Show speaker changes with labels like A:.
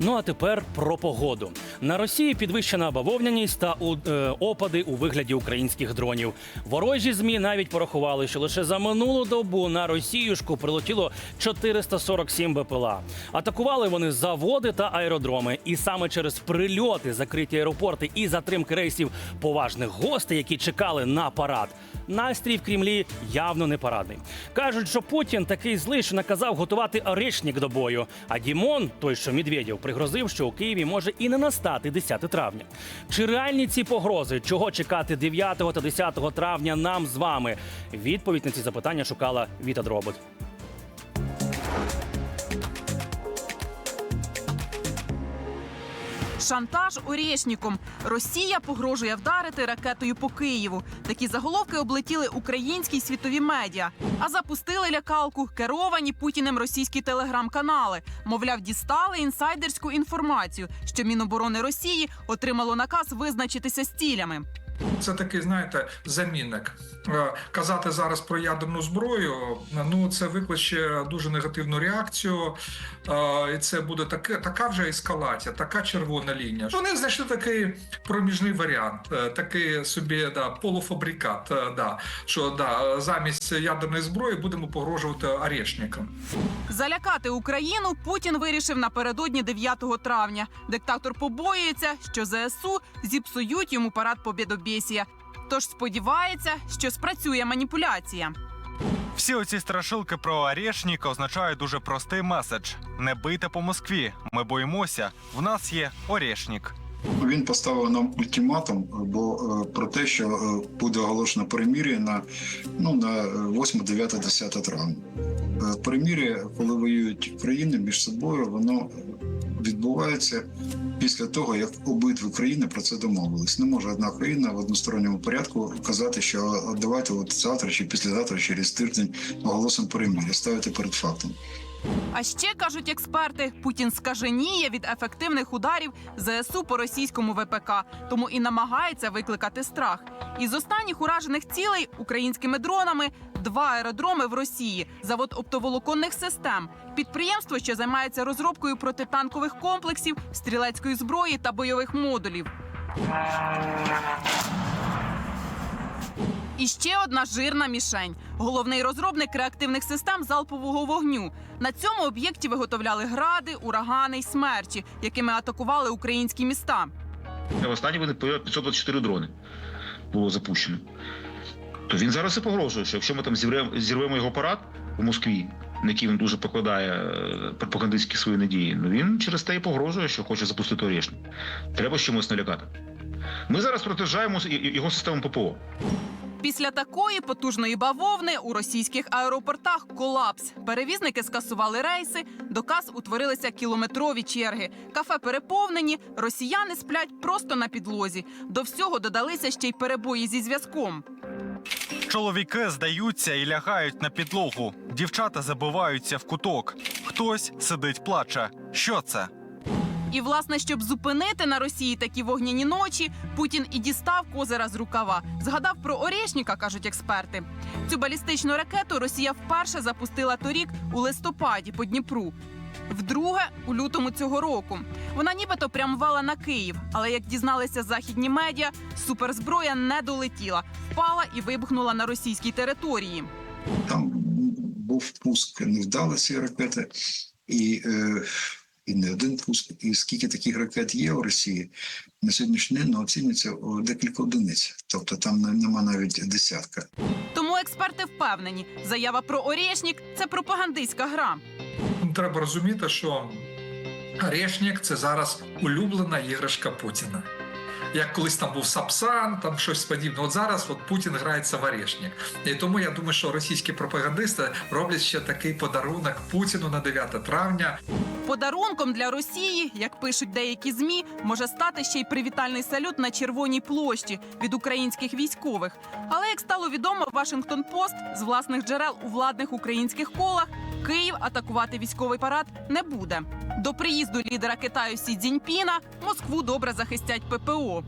A: Ну а тепер про погоду. На Росії підвищена бавовняність та у- е, опади у вигляді українських дронів. Ворожі змі навіть порахували, що лише за минулу добу на Росіюшку прилетіло 447 БПЛА. Атакували вони заводи та аеродроми. І саме через прильоти, закриті аеропорти і затримки рейсів поважних гостей, які чекали на парад. Настрій в Кремлі явно не парадний. Кажуть, що Путін такий злий, що наказав готувати орешник до бою. А Дімон, той що Медведєв, пригрозив, що у Києві може і не настати 10 травня. Чи реальні ці погрози? Чого чекати 9 та 10 травня нам з вами? Відповідь на ці запитання шукала Віта Дробот.
B: Шантаж Орєшніком. Росія погрожує вдарити ракетою по Києву. Такі заголовки облетіли українські й світові медіа. А запустили лякалку керовані путіним російські телеграм-канали. Мовляв, дістали інсайдерську інформацію, що Міноборони Росії отримало наказ визначитися з цілями.
C: Це такий, знаєте, замінник. Е, Казати зараз про ядерну зброю, ну це викличе дуже негативну реакцію. Е, І це буде таке, така вже ескалація, така червона лінія. Вони знайшли такий проміжний варіант, е, такий собі да, полуфабрикат. Да, що да, замість ядерної зброї будемо погрожувати орешникам.
B: Залякати Україну Путін вирішив напередодні 9 травня. Диктатор побоюється, що ЗСУ зіпсують йому парад Побєдобєсія. Тож сподівається, що спрацює маніпуляція.
D: Всі оці страшилки про Орешник означають дуже простий меседж: не бийте по Москві. Ми боїмося. В нас є Орешник.
E: Він поставив нам ультиматум, бо е, про те, що е, буде оголошено перемір'я на ну на 8, 9, 10 травня. Е, Перемір'я, коли воюють країни між собою, воно відбувається після того, як обидві країни про це домовились. Не може одна країна в односторонньому порядку казати, що «А давайте от завтра чи післязавтра, через тиждень оголосимо перемир'я, ставити перед фактом.
B: А ще кажуть експерти, Путін скаженіє від ефективних ударів ЗСУ по російському ВПК, тому і намагається викликати страх. Із останніх уражених цілей українськими дронами два аеродроми в Росії, завод оптоволоконних систем, підприємство, що займається розробкою протитанкових комплексів, стрілецької зброї та бойових модулів. І ще одна жирна мішень. Головний розробник реактивних систем залпового вогню. На цьому об'єкті виготовляли гради, урагани й смерчі, якими атакували українські міста.
F: Останні вони 524 дрони було запущено. То він зараз і погрожує, що якщо ми там зірвемо, його парад у Москві, на який він дуже покладає е, пропагандистські свої надії, ну він через те і погрожує, що хоче запустити Орешник. Треба з чимось налякати. Ми зараз протежаємо його систему ППО.
B: Після такої потужної бавовни у російських аеропортах колапс. Перевізники скасували рейси, до каз утворилися кілометрові черги. Кафе переповнені, росіяни сплять просто на підлозі. До всього додалися ще й перебої зі зв'язком.
D: Чоловіки здаються і лягають на підлогу. Дівчата забиваються в куток. Хтось сидить, плаче. Що це?
B: І, власне, щоб зупинити на Росії такі вогняні ночі, Путін і дістав козира з рукава. Згадав про Орєшніка, кажуть експерти. Цю балістичну ракету Росія вперше запустила торік у листопаді по Дніпру. Вдруге у лютому цього року вона нібито прямувала на Київ, але як дізналися західні медіа, суперзброя не долетіла, впала і вибухнула на російській території.
E: Там був пуск невдалий ракети, і, е, і не один пуск. І скільки таких ракет є у Росії на сьогоднішній день ну, оцінюється декілька одиниць. Тобто там нема навіть десятка.
B: Тому експерти впевнені, заява про Орєшнік – це пропагандистська гра.
C: Ну, Треба розуміти, що Орешник – це зараз улюблена іграшка Путіна. Як колись там був Сапсан, там щось подібне. От зараз от Путін грається в Орешник. І тому я думаю, що російські пропагандисти роблять ще такий подарунок Путіну на 9 травня.
B: Подарунком для Росії, як пишуть деякі змі, може стати ще й привітальний салют на червоній площі від українських військових. Але як стало відомо, Вашингтон Пост з власних джерел у владних українських колах Київ атакувати військовий парад не буде. До приїзду лідера Китаю Сі Цзіньпіна Москву добре захистять ППО.